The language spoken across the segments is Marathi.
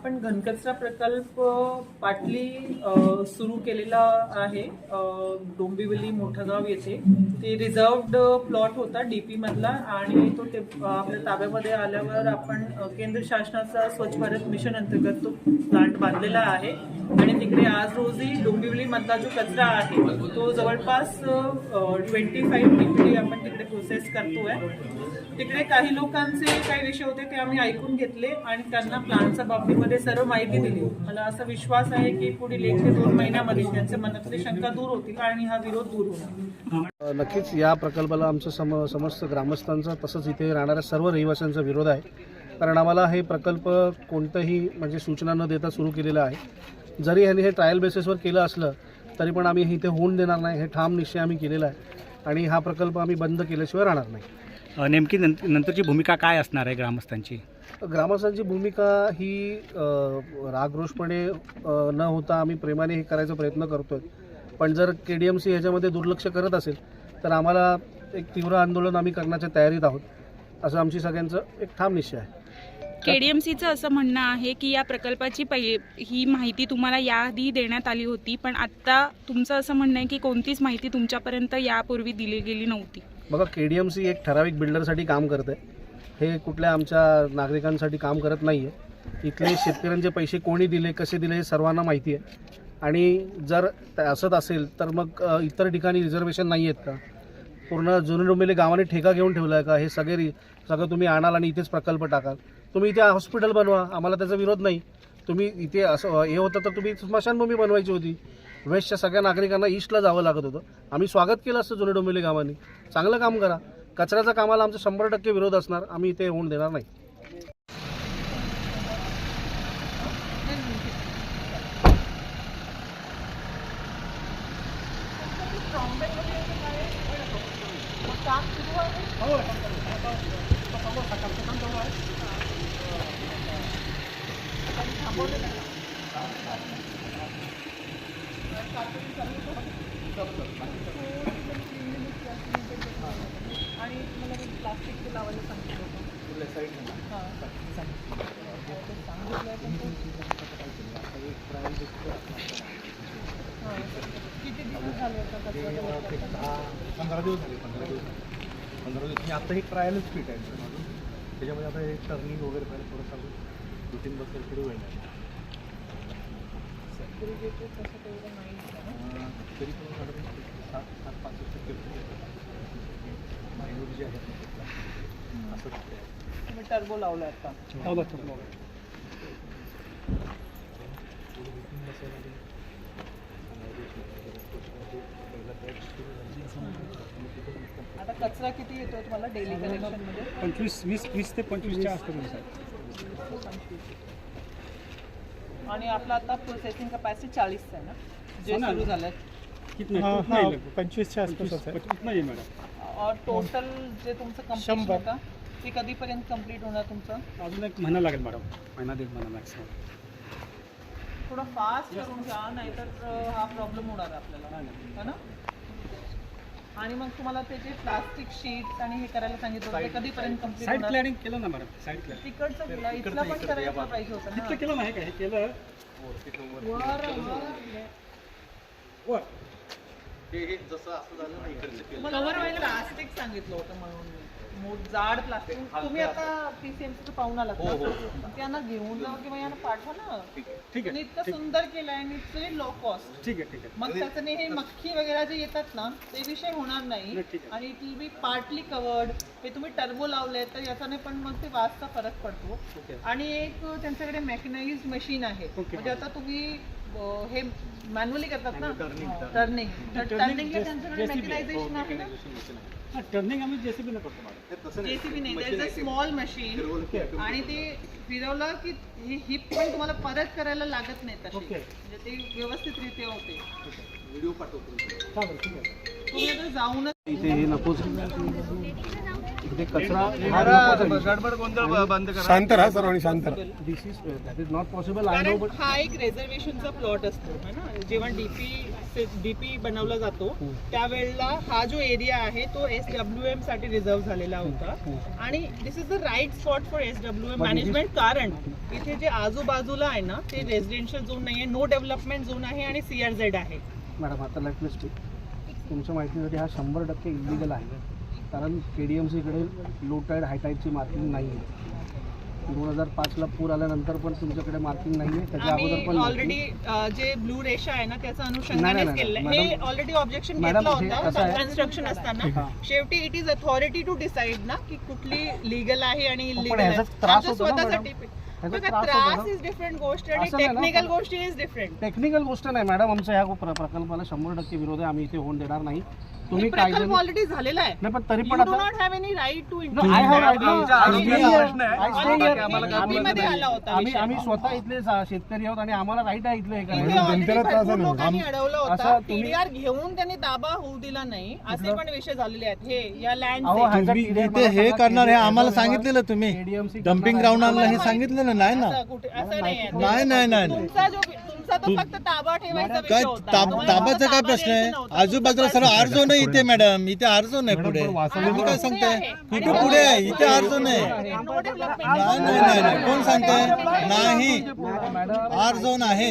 आपण घनकचरा प्रकल्प पाटली सुरू केलेला आहे. डोंबिवली मोठगाव येथे. ते रिझर्वड प्लॉट होता डीपी मधला आणि तो ते आपल्या ताब्यामध्ये आल्यावर आपण केंद्र शासनाचा स्वच्छ भारत मिशन अंतर्गत तो प्लांट बांधलेला आहे. आणि तिकडे आज रोजी डोंबिवली मधला जो कचरा आहे तो जवळपास ट्वेंटी फाईव्ह टीपीडी आपण तिकडे प्रोसेस करतोय. तिकडे काही लोकांचे काही विषय होते ते आम्ही ऐकून घेतले आणि त्यांना प्लांटच्या बाबतीमध्ये सर्व माहिती दिली. मला असा विश्वास आहे की पुढील एक ते दोन महिन्यामध्ये त्यांच्या मनातली शंका दूर होतील आणि हा विरोध दूर होणार नक्कीच या प्रकल्पाला आमचं सम समस्त ग्रामस्थांचा तसंच इथे राहणाऱ्या सर्व रहिवाशांचा विरोध आहे. कारण आम्हाला हे प्रकल्प कोणतंही म्हणजे सूचना न देता सुरू केलेलं आहे. जरी ह्यांनी हे ट्रायल बेसिसवर केलं असलं तरी पण आम्ही इथे होऊन देणार नाही. हे ठाम निश्चय आम्ही केलेला आहे. आणि हा प्रकल्प आम्ही बंद केल्याशिवाय राहणार नाही. नेमकी नंत- नंतरची भूमिका काय असणार आहे ग्रामस्थांची? ग्रामस्थांची भूमिका ही रागरोषपणे न होता आम्ही प्रेमाने हे करायचा प्रयत्न करतोय. पण जर के डी एम सी ह्याच्यामध्ये दुर्लक्ष करत असेल तर आम्हाला एक तीव्र आंदोलन आम्ही करण्याच्या तयारीत आहोत. असं आमची सगळ्यांचं एक ठाम निश्चय आहे. केडीएमसीचं असं म्हणणं आहे की या प्रकल्पाची पै ही माहिती तुम्हाला याआधी देण्यात आली होती पण आत्ता तुमचं असं म्हणणं आहे की कोणतीच माहिती तुमच्यापर्यंत यापूर्वी दिली गेली नव्हती. बघा के डी एम सी एक ठराविक बिल्डरसाठी काम करत आहे हे कुठल्या आमच्या नागरिकांसाठी काम करत नाही आहे इथले शेतकऱ्यांचे पैसे कोणी दिले कसे दिले हे सर्वांना माहिती आहे. आणि जर असत असेल तर मग इतर ठिकाणी रिझर्वेशन नाही आहेत का? पूर्ण जुने डोंबिवली गावाने ठेका घेऊन ठेवला आहे का? हे सगळे रि- सगळं तुम्ही आणाल आणि इथेच प्रकल्प टाकाल. तुम्ही इथे हॉस्पिटल बनवा आम्हाला त्याचा विरोध नाही. तुम्ही इथे असं हे होतं तर तुम्ही स्मशानभूमी बनवायची होती. वेस्टच्या सगळ्या नागरिकांना ईस्टला जावं लागत होतं. आम्ही स्वागत केलं असतं जुने डोंबिवली गावाने. चांगलं काम करा. कचऱ्याच्या कामाला आमचा शंभर टक्के विरोध असणार. आम्ही इथे होऊन देणार नाही. आणि मला प्लास्टिक लावायला सांगितलं किती दिवस झाले होता पंधरा दिवस झाले पंधरा दिवस पंधरा दिवस मी आता हे ट्रायलच फिट आहे माझं त्याच्यामध्ये आता हे टर्निंग वगैरे पहिले थोडंसं अजून रुटीन बसेल पुढे होईल सेक्युरिटी तसं तेवढं नाही तरी पण टर्बो लावलं आता झाली आता कचरा किती येतो तुम्हाला डेली कलेक्शनमध्ये? पंचवीस वीस वीस ते पंचवीसच्या आसपास आणि आपला आता प्रोसेसिंग कपॅसिटी चाळीस आहे ना? जे सुरू झालं पंचवीसच्या आसपास होतं नाही मॅडम. और टोटल जे तुमचं कंप्लीट शंभर. होता ते कधीपर्यंत कंप्लीट होणार तुमचं? अजून एक महिना लागेल मॅडम. महिना दीड महिना मॅक्सिमम थोडं फास्ट करून घ्या नाहीतर अं, हा प्रॉब्लेम होणार आहे आपल्याला है ना? आणि मग तुम्हाला ते जे प्लास्टिक शीट्स आणि हे करायला सांगितलं होतं ते कधीपर्यंत कंप्लीट साईड होणार? प्लॅनिंग केलं ना मॅडम साईड प्लॅनिंग तिकडचं केलं इथलं पण करायला पाहिजे होतं तिथलं केलं नाही का? हे केलं? वर. वर. हे हे जसं असं झालं ना इकडचं केलं. कव्हर व्हायला प्लास्टिक सांगितलं होतं म्हणून मी. मोठ जाड प्लास्टिक तुम्ही आता पीसीएमसी पाहून आलात ना? त्यांना घेऊन जा किंवा यांना पाठवा ना? ठीक आणि आहे. इतकं सुंदर केलंय आणि इतकं लो कॉस्ट ठीक आहे ठीक आहे. मग त्याच्याने हे मक्खी वगैरे जे येतात ना ते विषय होणार नाही. नाही, ठीक आहे. आणि it will be partly covered हे तुम्ही टर्बो लावलंय तर याच्याने पण मग ते वाजचा फरक पडतो. ओके आणि एक त्यांच्याकडे मेकॅनाइज मशीन आहे. म्हणजे आता तुम्ही हे मॅन्युअली करतात ना? टर्निंग तर टर्निंगला त्यांच्याकडे आहे. ना? हां टर्निंग आम्ही जेसीबी न करतो नाही. जेसीबी नाही. स्मॉल मशीन आणि ते फिरवलं की ही हिप पण तुम्हाला परत करायला लागत नाही तशी. म्हणजे ते व्यवस्थितरित्या होते. व्हिडिओ पाठवतो. चालेल ठीक आहे. तुम्ही आता जाऊनच इथे हे नकोच. कचरा हा नको आहे. गडबड गोंधळ बंद करा. शांत राहा सर्वांनी शांत राहा. This is that is not possible. I know, कारण but हा एक रिझर्वेशनचा प्लॉट असतो है ना? जेव्हा डीपी डीपी बनवला जातो त्यावेळेला हा जो एरिया आहे तो एस डब्ल्यू एमसाठी रिझर्व झालेला होता. आणि this is the right spot for S W M But it is- management कारण इथे जे आजूबाजूला आहे ना ते रेसिडेन्शियल झोन नाहीये नो डेव्हलपमेंट झोन आहे आणि सीआरझेड आहे. मॅडम आता लेट मी स्पीक तुमच्या माहितीसाठी हा शंभर टक्के इलिगल आहे. कारण के डी एम सीकडे लो टाईड हाय टाईडची मार्किंग नाही आहे दोन हजार पाचला पूर आल्यानंतर पण तुमच्याकडे मार्किंग नाही आहे त्याच्या अगोदर पण. ऑलरेडी जे ब्लू रेषा आहे ना त्याचं नाही, अनुषंगानेच नाही, केलेलं मॅडम- आहे हे ऑलरेडी ऑब्जेक्शन मॅडम, घेतलं हे कसं होतं आहे? कन्स्ट्रक्शन असताना हा. शेवटी it is authority to decide ना की कुठली लिगल आहे आणि पण इलिगल आहे ह्याचा त्रास आमचं होतो ना, स्वतःसाठी? बघा त्रास होतो? इज डिफरंट गोष्ट आणि असं नाही ना, टेक्निकल पण- गोष्टी इज डिफरंट टेक्निकल गोष्ट नाही मॅडम आमच्या ह्या प्र- प्रकल्पाला शंभर टक्के विरोध आहे आम्ही इथे होऊन देणार नाही तुम्ही कायद्याने ऑलरेडी झालेला आहे नाही पण तरी पण डू आता not have any right to आरोग्याचा. प्रश्न आहे. Here. आम्हाला आम्ही- मध्ये आला होता आम्ही विषय. आम्ही स्वतः इथले सा- शेतकरी आहोत आणि आम्हाला राईट आहे इथले हे इथे करायला already जनतेला त्रास भरपूर. लोकांनी अडवलं असं होतं तुम्ही- टीडीआर घेऊन त्यांनी ताबा होऊ दिला नाही असे पण विषय झालेले आहेत हे या लँड ह्याचा तुम्ही इथे मला हे सांगा, करणार हे आम्हाला सांगितलेलं तुम्ही KDMC डम्पिंग ग्राउंड. आणलं हे सांगितलेलं नाही ना असं कुठे असं नाही आहे. नाही, नाही, नाही. तुमचा जो तुमचा तो फक्त ताबा ठेवायचा काय विषय होता. ताब- तुम्हाला ताबाचा काय ताबा प्रश्न द्यायचा आहे? नव्हता. आजूबाजूला सर्व झोन आहे इथे मॅडम इथे आहे मॅडम, पुढे. तुम्ही काय सांगताय? आहे. कुठे पुढे आहे इथे आहे development. नाही. नाही. नाही. नाही. कोण सांगताय? नाही. आर झोन आहे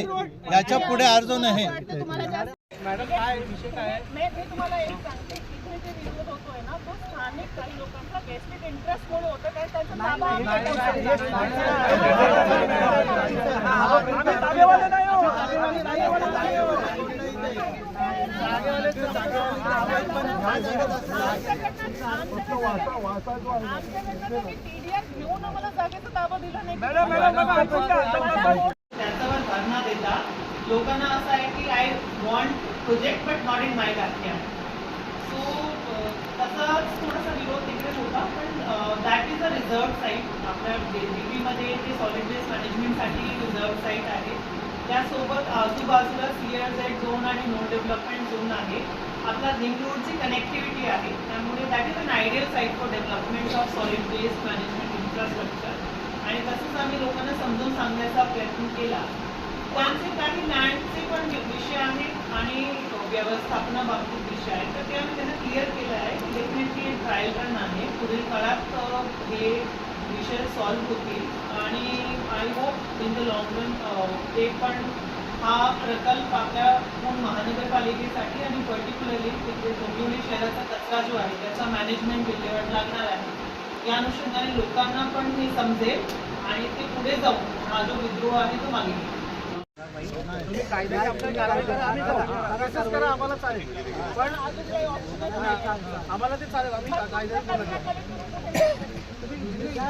याच्यापुढे आर झोन आहे वाटतं तुम्हाला जास्त- मॅडम काय विषय काय आहे? मी मी तुम्हाला एक सांगते इथे जे विरोध होतोय ना तो स्थानिक काही लोकांचा वेस्टेड इंटरेस्ट मुळे होतं कारण त्यांचा ताबा TDR घेऊन आम्हाला जागेचा ताबा दिला नाही त्याच्यावर धरणा देता लोकांना असं आहे की I want project but not in my backyard so तसाच थोडासा विरोध तिकडेच होता पण that is a reserve site आपल्या मध्ये ते सॉलिड वेस्ट मॅनेजमेंटसाठी रिझर्व साईट आहे. त्यासोबत आजूबाजूला सी झेड झोन आणि नो डेव्हलपमेंट झोन आहे. आपला रिंग रोडची कनेक्टिव्हिटी आहे. त्यामुळे that is an ideal site for development of solid waste management infrastructure आणि तसंच आम्ही लोकांना समजून सांगण्याचा प्रयत्न केला. त्यांचे काही लँडचे पण विषय आहेत आणि व्यवस्थापनाबाबतीत विषय आहेत तर ते आम्ही त्यांना क्लिअर केलं आहे. की डेफिनेटली ट्रायल रन आहे. पुढील काळात हे विषय सॉल्व्ह होतील. आणि I hope in the long run ते पण हा प्रकल्प आपल्या पूर्ण महानगरपालिकेसाठी आणि पर्टिक्युलरली तिथे डोंबिवली शहराचा कचरा जो आहे त्याचा मॅनेजमेंट विल्हेवाट लागणार आहे. या अनुषंगाने लोकांना पण हे समजेल आणि ते पुढे जाऊन हा जो विद्रोह आहे तो मागे घेईल. तुम्ही कायद्याने आपल्या कारवाई करा, आम्ही करू. तसंच करा, आम्हाला चालेल पण आम्हाला ते चालेल आम्ही कायद्याने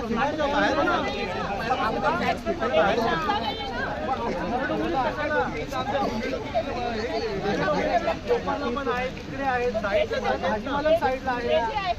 बाहेर बाहेर ना. लोकांना पण आहे तिकडे आहे साईडला भाजीवाला साईडला आहे